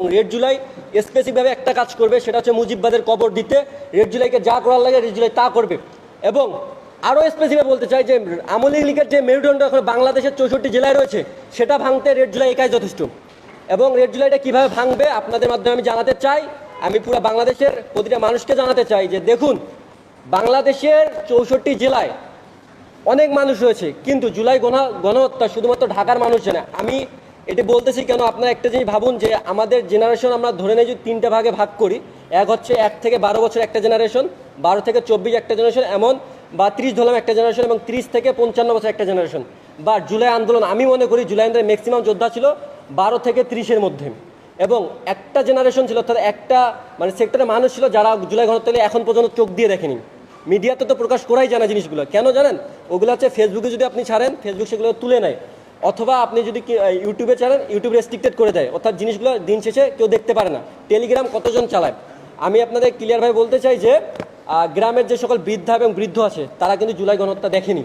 Red July স্পেসিফিকভাবে একটা কাজ করবে, সেটা হচ্ছে মুজিববাদের কবর দিতে। রেড জুলাইকে যা করার লাগে রেড জুলাই তা করবে। এবং আরও স্পেসিফিক বলতে চাই যে, আমলি লীগের যে মেরুদণ্ড এখন বাংলাদেশের চৌষট্টি জেলায় রয়েছে, সেটা ভাঙতে রেড জুলাই একাই যথেষ্ট। এবং রেড জুলাইটা কীভাবে ভাঙবে আপনাদের মাধ্যমে আমি জানাতে চাই। আমি পুরো বাংলাদেশের প্রতিটা মানুষকে জানাতে চাই যে, দেখুন, বাংলাদেশের চৌষট্টি জেলায় অনেক মানুষ রয়েছে, কিন্তু জুলাই গণ, গণহত্যা শুধুমাত্র ঢাকার মানুষ জানে আমি এটি বলতেছি কেন আপনারা একটা জিনিস ভাবুন যে আমাদের জেনারেশন আমরা ধরে নেই যদি তিনটা ভাগে ভাগ করি। এক হচ্ছে এক থেকে বারো বছর একটা জেনারেশন বারো থেকে চব্বিশ একটা জেনারেশন এমন, বা ত্রিশ ধরলাম একটা জেনারেশন এবং ত্রিশ থেকে পঞ্চান্ন বছর একটা জেনারেশন বা জুলাই আন্দোলন, আমি মনে করি জুলাই আন্দোলনের ম্যাক্সিমাম যোদ্ধা ছিল বারো থেকে ত্রিশের মধ্যে। এবং একটা জেনারেশন ছিল, অর্থাৎ একটা মানে সেক্টরে মানুষ ছিল যারা জুলাই গণহত্যা এখন পর্যন্ত চোখ দিয়ে দেখেনি। মিডিয়াতে তো প্রকাশ করাই জানা জিনিসগুলো। কেন জানেন? ওগুলো হচ্ছে ফেসবুকে যদি আপনি ছাড়েন ফেসবুক সেগুলো তুলে নেয়। অথবা আপনি যদি ইউটিউবে ছাড়েন ইউটিউব রেস্ট্রিক্টেড করে দেয়। অর্থাৎ জিনিসগুলো দিন শেষে কেউ দেখতে পারে না। টেলিগ্রাম কতজন চালায়? আমি আপনাদের ক্লিয়ারভাবে বলতে চাই যে গ্রামের যে সকল বৃদ্ধা এবং বৃদ্ধ আছে, তারা কিন্তু জুলাই গণহত্যা দেখেনি।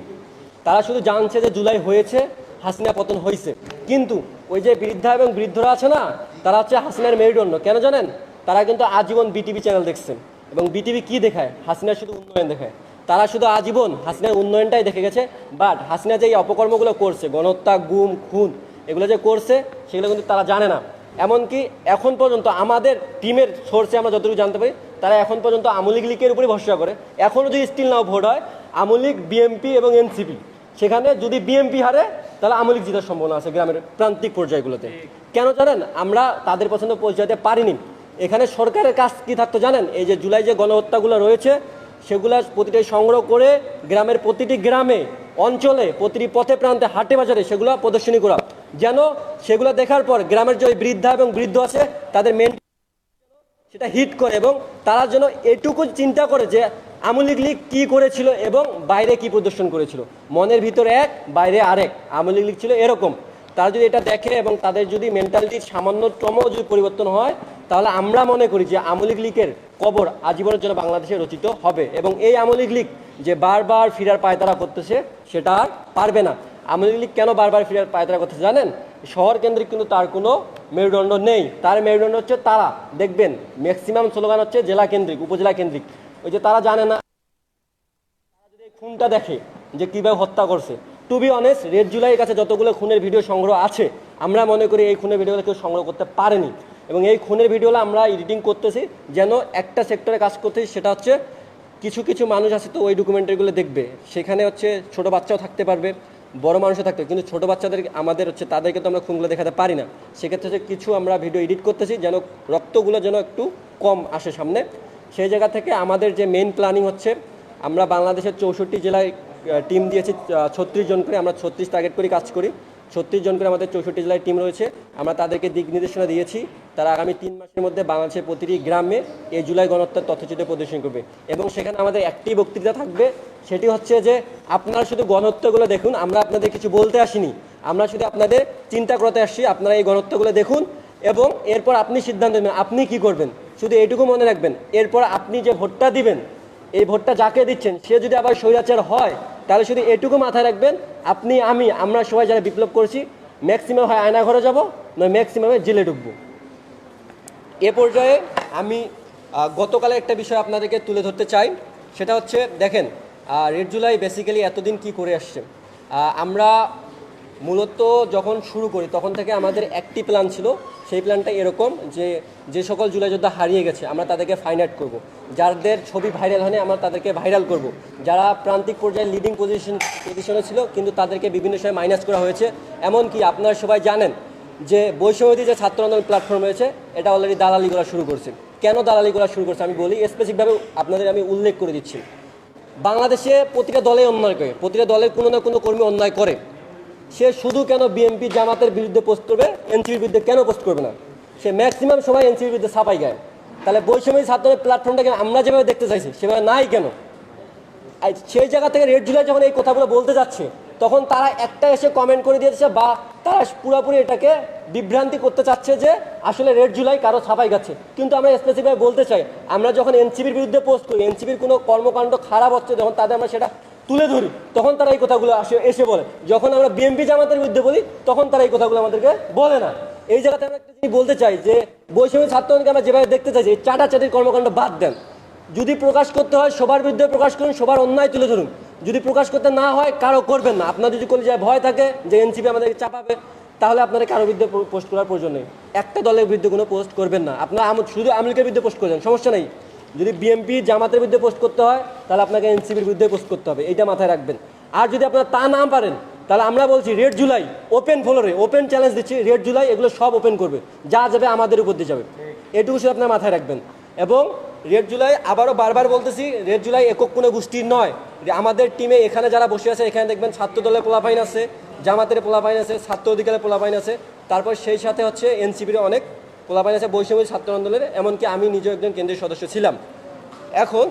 তারা শুধু জানছে যে জুলাই হয়েছে, হাসিনা পতন হয়েছে কিন্তু ওই যে বৃদ্ধা এবং বৃদ্ধরা আছে না, তারা হচ্ছে হাসিনার মেরুদণ্ড। কেন জানেন? তারা কিন্তু আজীবন বিটিভি চ্যানেল দেখছেন এবং বিটিভি কি দেখায়? হাসিনার শুধু উন্নয়ন দেখায়। তারা শুধু আজীবন হাসিনার উন্নয়নটাই দেখে গেছে বাট হাসিনা যে এই অপকর্মগুলো করছে, গণহত্যা, গুম, খুন, এগুলো যে করছে, সেগুলো কিন্তু তারা জানে না। এমনকি এখন পর্যন্ত আমাদের টিমের সোর্সে আমরা যতটুকু জানতে পারি, তারা এখন পর্যন্ত আমলিগ লীগের উপরে ভরসা করে। এখনও যদি স্টিল নাও ভোট হয়, আমলিগ বিএমপি এবং এনসিপি সেখানে যদি বিএমপি হারে, তাহলে আমলিগ জেতার সম্ভাবনা আছে গ্রামের প্রান্তিক পর্যায়গুলোতে। কেন জানেন? আমরা তাদের পছন্দ পৌঁছাতে পারিনি। এখানে সরকারের কাজ কি থাকতো জানেন? এই যে জুলাই যে গণহত্যাগুলো রয়েছে সেগুলো প্রতিটাই সংগ্রহ করে গ্রামের প্রতিটি গ্রামে, অঞ্চলে, প্রতিটি পথে প্রান্তে, হাটে বাজারে সেগুলো প্রদর্শনী করা। যেন সেগুলো দেখার পর গ্রামের যে বৃদ্ধা এবং বৃদ্ধ আছে, তাদের মেন সেটা হিট করে এবং তারা যেন এটুকু চিন্তা করে যে আমলিগ লীগ কী করেছিল এবং বাইরে কি প্রদর্শন করেছিল। মনের ভিতরে এক, বাইরে আরেক। আমলিগ লীগ ছিল এরকম। তারা যদি এটা দেখে এবং তাদের যদি মেন্টালিটির সামান্যতম যদি পরিবর্তন হয় তাহলে আমরা মনে করি যে আমলিগ লীগের কবর আজীবনের জন্য বাংলাদেশে রচিত হবে এবং এই আমলিগ লীগ যে বারবার ফিরার পায়তারা করতেছে, সেটা আর পারবে না। আমলিগ লীগ কেন বারবার ফিরার পায়তারা করতেছে জানেন? শহর কেন্দ্রিক কিন্তু তার কোনো মেরুদণ্ড নেই। তার মেরুদণ্ড হচ্ছে তারা। দেখবেন ম্যাক্সিমাম স্লোগান হচ্ছে জেলা কেন্দ্রিক, উপজেলা কেন্দ্রিক। ওই যে তারা জানে না। তারা যদি খুনটা দেখে যে কীভাবে হত্যা করছে। টু বি অনেস্ট রেড জুলাইয়ের কাছে যতগুলো খুনের ভিডিও সংগ্রহ আছে, আমরা মনে করি এই খুনের ভিডিওগুলো কেউ সংগ্রহ করতে পারেনি। এবং এই খুনের ভিডিওগুলো আমরা এডিটিং করতেছি, যেন একটা সেক্টরে কাজ করতেছি সেটা হচ্ছে কিছু কিছু মানুষ আছে তো ওই ডকুমেন্টারিগুলো দেখবে। সেখানে হচ্ছে ছোট বাচ্চাও থাকতে পারবে, বড় মানুষও থাকতে কিন্তু ছোট বাচ্চাদের আমাদের হচ্ছে, তাদেরকে তো আমরা খুনগুলো দেখাতে পারি না। সেক্ষেত্রে হচ্ছে কিছু আমরা ভিডিও এডিট করতেছি, যেন রক্তগুলো যেন একটু কম আসে সামনে। সেই জায়গা থেকে আমাদের যে মেন প্ল্যানিং হচ্ছে, আমরা বাংলাদেশের চৌষট্টি জেলায় টিম দিয়েছি ছত্রিশ জন করে, আমরা ছত্রিশ টার্গেট করে কাজ করি। ছত্রিশ জন করে আমাদের চৌষট্টি জেলায় টিম রয়েছে। আমরা তাদেরকে দিক নির্দেশনা দিয়েছি। তারা আগামী তিন মাসের মধ্যে বাংলাদেশের প্রতিটি গ্রামে এই জুলাই গণহত্যার তথ্যচিত্র প্রদর্শন করবে। এবং সেখানে আমাদের একটি বক্তৃতা থাকবে, সেটি হচ্ছে যে আপনারা শুধু গণহত্যাগুলো দেখুন, আমরা আপনাদের কিছু বলতে আসিনি। আমরা শুধু আপনাদের চিন্তা করতে আসছি, আপনারা এই গণহত্যাগুলো দেখুন এবং এরপর আপনি সিদ্ধান্ত নেবেন, আপনি কি করবেন? শুধু এইটুকু মনে রাখবেন, এরপর আপনি যে ভোটটা দিবেন, এই ভোটটা যাকে দিচ্ছেন, সে যদি আবার স্বৈরাচার হয়, তাহলে শুধু এটুকু মাথায় রাখবেন, আপনি, আমি, আমরা সবাই যারা বিপ্লব করছি ম্যাক্সিমাম হয় আয়না ঘরে যাব, নয় ম্যাক্সিমামে জেলে ঢুকবো। এ পর্যায়ে আমি গতকালের একটা বিষয় আপনাদেরকে তুলে ধরতে চাই। সেটা হচ্ছে, দেখেন রেড জুলাই বেসিক্যালি এতদিন কি করে আসছে? আমরা মূলত যখন শুরু করি, তখন থেকে আমাদের একটি প্ল্যান ছিল। সেই প্ল্যানটা এরকম যে যে সকল জুলাই যোদ্ধা হারিয়ে গেছে, আমরা তাদেরকে ফাইন্ড আউট করব। যাদের ছবি ভাইরাল হয়নি, আমরা তাদেরকে ভাইরাল করব। যারা প্রান্তিক পর্যায়ে লিডিং পজিশন পজিশনে ছিল, কিন্তু তাদেরকে বিভিন্ন সময় মাইনাস করা হয়েছে। এমনকি আপনারা সবাই জানেন যে বৈষম্যদী যে ছাত্র আন্দোলন প্ল্যাটফর্ম রয়েছে, এটা অলরেডি দালালি করা শুরু করছে। কেন দালালি করা শুরু করছে? আমি বলি স্পেসিফিকভাবে আপনাদের আমি উল্লেখ করে দিচ্ছি। বাংলাদেশে প্রতিটা দলে অন্যায় করে, প্রতিটা দলের কোনো না কোনো কর্মী অন্যায় করে। সে শুধু কেন বিএনপি জামাতের বিরুদ্ধে পোস্ট করবে এনসিপির বিরুদ্ধে কেন পোস্ট করবে না? সে ম্যাক্সিমাম সময় এনসিপির বিরুদ্ধে ছাপাই গায় তাহলে বৈষম্যী ছাত্রের প্ল্যাটফর্মটাকে আমরা যেভাবে দেখতে চাইছি, সেভাবে নাই কেন? সেই জায়গা থেকে রেড জুলাই যখন এই কথাগুলো বলতে যাচ্ছে তখন তারা একটা এসে কমেন্ট করে দিয়েছে, বা তারা পুরোপুরি এটাকে বিভ্রান্তি করতে চাচ্ছে যে আসলে রেড জুলাই কারও ছাপাই গেছে। কিন্তু আমরা স্পেসিফাই বলতে চাই, আমরা যখন এনসিবির বিরুদ্ধে পোস্ট করি এনসিবির কোনো কর্মকাণ্ড খারাপ হচ্ছে, যখন তাদের আমরা সেটা তুলে ধরি, তখন তারা এই কথাগুলো আসে, এসে বলে। যখন আমরা বিএনপি জামাতের বিরুদ্ধে বলি, তখন তারা এই কথাগুলো আমাদেরকে বলে না। এই জায়গাতে আমরা একটা বলতে চাই যে বৈষম্য ছাত্র আমরা যেভাবে দেখতে চাই যে চাটাচাটির কর্মকাণ্ড বাদ দেন। যদি প্রকাশ করতে হয় সবার বিরুদ্ধে প্রকাশ করুন সবার অন্যায় তুলে ধরুন। যদি প্রকাশ করতে না হয় কারও করবেন না। আপনার যদি কলেজায় ভয় থাকে যে এনসিপি আমাদেরকে চাপাবে তাহলে আপনারা কারোর বিরুদ্ধে পোস্ট করার প্রয়োজন নেই। একটা দলের বিরুদ্ধে কোনো পোস্ট করবেন না। আপনারা শুধু আমেরিকার বিরুদ্ধে পোস্ট করবেন সমস্যা নেই। যদি বিএমপি জামাতের বিরুদ্ধে পোস্ট করতে হয় তাহলে আপনাকে এনসিপির বিরুদ্ধে পোস্ট করতে হবে। এইটা মাথায় রাখবেন। আর যদি আপনারা তা না পারেন তাহলে আমরা বলছি রেড জুলাই ওপেন ফ্লোরে ওপেন চ্যালেঞ্জ দিচ্ছি। রেড জুলাই এগুলো সব ওপেন করবে। যা যাবে আমাদের উপর দিয়ে যাবে। এটুকু শুধু আপনার মাথায় রাখবেন। এবং রেড জুলাই আবারও বারবার বলতেছি, রেড জুলাই একক কোনো গোষ্ঠীর নয়। আমাদের টিমে এখানে যারা বসে আছে, এখানে দেখবেন ছাত্র দলের পোলাপাইন আছে, জামাতের পোলাপাইন আছে, ছাত্র অধিকারের পোলাপাইন আছে। তারপর সেই সাথে হচ্ছে এনসিপির অনেক পোলাপাইন আছে বৈষম্য ছাত্র আন্দোলনের, এমনকি আমি নিজেও একজন কেন্দ্রীয় সদস্য ছিলাম। এখন